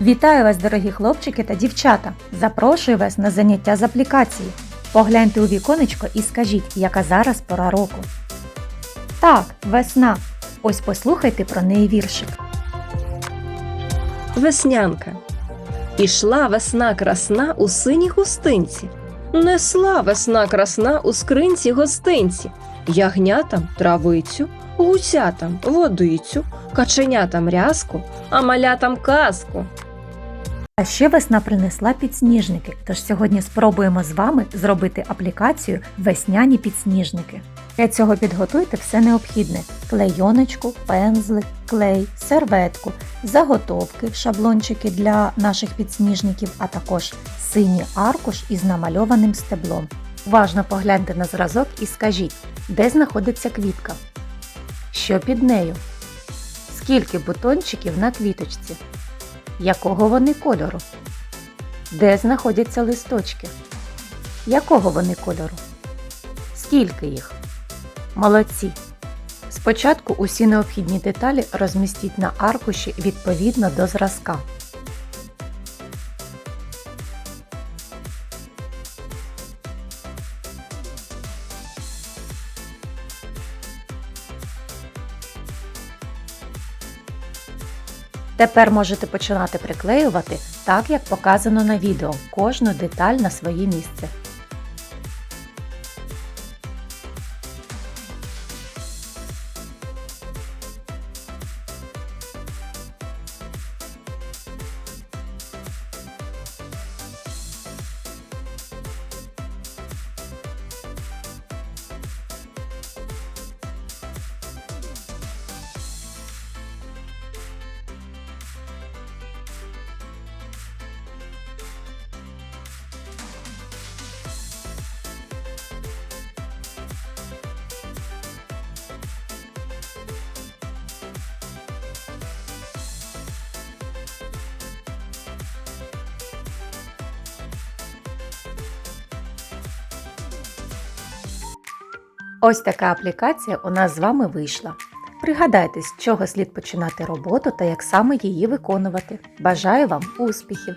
Вітаю вас, дорогі хлопчики та дівчата! Запрошую вас на заняття з аплікації. Погляньте у віконечко і скажіть, яка зараз пора року. Так, весна. Ось послухайте про неї віршик. Веснянка. Ішла весна красна у синій хустинці. Несла весна красна у скринці гостинці. Ягнятам травицю, гусятам водицю, каченятам рязку, а малятам казку. А ще весна принесла підсніжники, тож сьогодні спробуємо з вами зробити аплікацію Весняні підсніжники. Для цього підготуйте все необхідне: клейоночку, пензлик, клей, серветку, заготовки, шаблончики для наших підсніжників, а також синій аркуш із намальованим стеблом. Уважно погляньте на зразок і скажіть, де знаходиться квітка, що під нею, скільки бутончиків на квіточці, якого вони кольору, де знаходяться листочки, якого вони кольору, скільки їх. Молодці! Спочатку усі необхідні деталі розмістіть на аркуші відповідно до зразка. Тепер можете починати приклеювати так, як показано на відео, кожну деталь на своє місце. Ось така аплікація у нас з вами вийшла. Пригадайте, з чого слід починати роботу та як саме її виконувати. Бажаю вам успіхів!